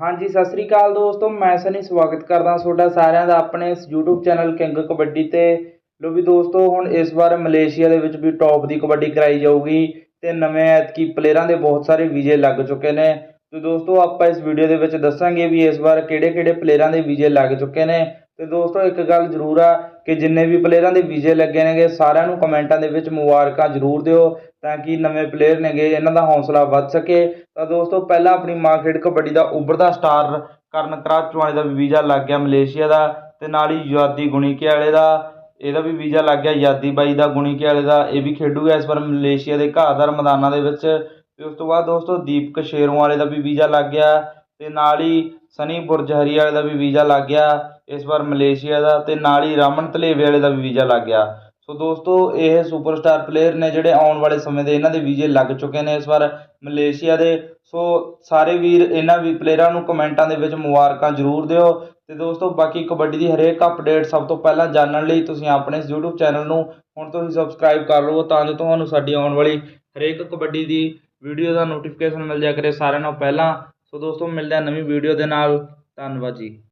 ਹਾਂਜੀ, ਸਤਿ ਸ੍ਰੀ ਅਕਾਲ ਦੋਸਤੋ, ਮੈਂ ਸਨੀ ਸਵਾਗਤ ਕਰਦਾ ਤੁਹਾਡਾ ਸਾਰਿਆਂ ਦਾ ਆਪਣੇ ਇਸ YouTube ਚੈਨਲ ਕਿੰਗ ਕਬੱਡੀ ਤੇ। ਲੋ ਵੀ ਦੋਸਤੋ, ਹੁਣ ਇਸ ਵਾਰ ਮਲੇਸ਼ੀਆ ਦੇ ਵਿੱਚ ਵੀ ਟੌਪ ਦੀ ਕਬੱਡੀ ਕਰਾਈ ਜਾਊਗੀ ਤੇ ਨਵੇਂ ਐਤਕੀ ਪਲੇਅਰਾਂ ਦੇ ਬਹੁਤ ਸਾਰੇ ਵੀਜ਼ੇ ਲੱਗ ਚੁੱਕੇ ਨੇ। ਤੇ ਦੋਸਤੋ, ਆਪਾਂ ਇਸ ਵੀਡੀਓ ਦੇ ਵਿੱਚ ਦੱਸਾਂਗੇ ਵੀ ਇਸ ਵਾਰ ਕਿਹੜੇ ਕਿਹੜੇ ਪਲੇਅਰਾਂ ਦੇ ਵੀਜ਼ੇ ਲੱਗ ਚੁੱਕੇ ਨੇ। ਤੇ ਦੋਸਤੋ, ਇੱਕ ਗੱਲ ਜ਼ਰੂਰ ਆ ਕਿ ਜਿੰਨੇ ਵੀ ਪਲੇਅਰਾਂ ਦੇ ਵੀਜ਼ੇ ਲੱਗੇ ਨੇਗੇ, ਸਾਰਿਆਂ ਨੂੰ ਕਮੈਂਟਾਂ ਦੇ ਵਿੱਚ ਮੁਬਾਰਕਾਂ ਜ਼ਰੂਰ ਦਿਓ ਤਾਂ ਕਿ ਨਵੇਂ ਪਲੇਅਰ ਨੇਗੇ, ਇਹਨਾਂ ਦਾ ਹੌਸਲਾ ਵੱਧ ਸਕੇ। ਤਾਂ ਦੋਸਤੋ, ਪਹਿਲਾਂ ਆਪਣੀ ਮਾਂ ਖੇਡ ਕਬੱਡੀ ਦਾ ਉੱਭਰਦਾ ਸਟਾਰ ਕਰਨ ਕਰਾਚੂ ਵਾਲੇ ਦਾ ਵੀ ਵੀਜ਼ਾ ਲੱਗ ਗਿਆ ਮਲੇਸ਼ੀਆ ਦਾ ਤੇ ਨਾਲ ਹੀ ਯਾਦੀ ਗੁਣੀਕੇ ਵਾਲੇ ਦਾ, ਇਹਦਾ ਵੀ ਵੀਜ਼ਾ ਲੱਗ ਗਿਆ ਯਾਦੀ ਬਾਈ ਦਾ ਗੁਣੀਕੇ ਵਾਲੇ ਦਾ, ਇਹ ਵੀ ਖੇਡੂਗਾ ਇਸ ਵਾਰ ਮਲੇਸ਼ੀਆ ਦੇ ਘਾਹਦਾਰ ਮੈਦਾਨਾਂ ਦੇ ਵਿੱਚ। ਤੇ ਉਸ ਤੋਂ ਬਾਅਦ ਦੋਸਤੋ, ਦੀਪਕ ਸ਼ੇਰੋਂ ਵਾਲੇ ਦਾ ਵੀ ਵੀਜ਼ਾ ਲੱਗ ਗਿਆ ਤੇ ਨਾਲ ਹੀ ਸਨੀ ਬੁਰਜਹਰੀ ਵਾਲੇ ਦਾ ਵੀ ਵੀਜ਼ਾ ਲੱਗ ਗਿਆ। ਇਸ ਵਾਰ ਮਲੇਸ਼ੀਆ ਦਾ ਅਤੇ ਨਾਲ ਹੀ ਰਾਮਨ ਧਲੇਵੇ ਵਾਲੇ ਦਾ ਵੀ ਵੀਜ਼ਾ ਲੱਗ ਗਿਆ। ਸੋ ਦੋਸਤੋ, ਇਹ ਸੁਪਰਸਟਾਰ ਪਲੇਅਰ ਨੇ ਜਿਹੜੇ ਆਉਣ ਵਾਲੇ ਸਮੇਂ ਦੇ ਇਹਨਾਂ ਦੇ ਵੀਜ਼ੇ ਲੱਗ ਚੁੱਕੇ ਨੇ ਇਸ ਵਾਰ ਮਲੇਸ਼ੀਆ ਦੇ। ਸੋ ਸਾਰੇ ਵੀਰ, ਇਹਨਾਂ ਵੀ ਪਲੇਅਰਾਂ ਨੂੰ ਕਮੈਂਟਾਂ ਦੇ ਵਿੱਚ ਮੁਬਾਰਕਾਂ ਜ਼ਰੂਰ ਦਿਓ। ਤੇ ਦੋਸਤੋ, ਬਾਕੀ ਕਬੱਡੀ ਦੀ ਹਰੇਕ ਅਪਡੇਟ ਸਭ ਤੋਂ ਪਹਿਲਾਂ ਜਾਣਨ ਲਈ ਤੁਸੀਂ ਆਪਣੇ ਇਸ YouTube ਚੈਨਲ ਨੂੰ ਹੁਣ ਤੋਂ ਹੀ ਸਬਸਕ੍ਰਾਈਬ ਕਰ ਲਵੋ ਤਾਂ ਜੋ ਤੁਹਾਨੂੰ ਸਾਡੀ ਆਉਣ ਵਾਲੀ ਹਰੇਕ ਕਬੱਡੀ ਦੀ ਵੀਡੀਓ ਦਾ ਨੋਟੀਫਿਕੇਸ਼ਨ ਮਿਲ ਜਾ ਕਰੇ ਸਾਰਿਆਂ ਨਾਲੋਂ ਪਹਿਲਾਂ। ਸੋ ਦੋਸਤੋ, ਮਿਲਦੇ ਹਾਂ ਨਵੀਂ ਵੀਡੀਓ ਦੇ ਨਾਲ। ਧੰਨਵਾਦ ਜੀ।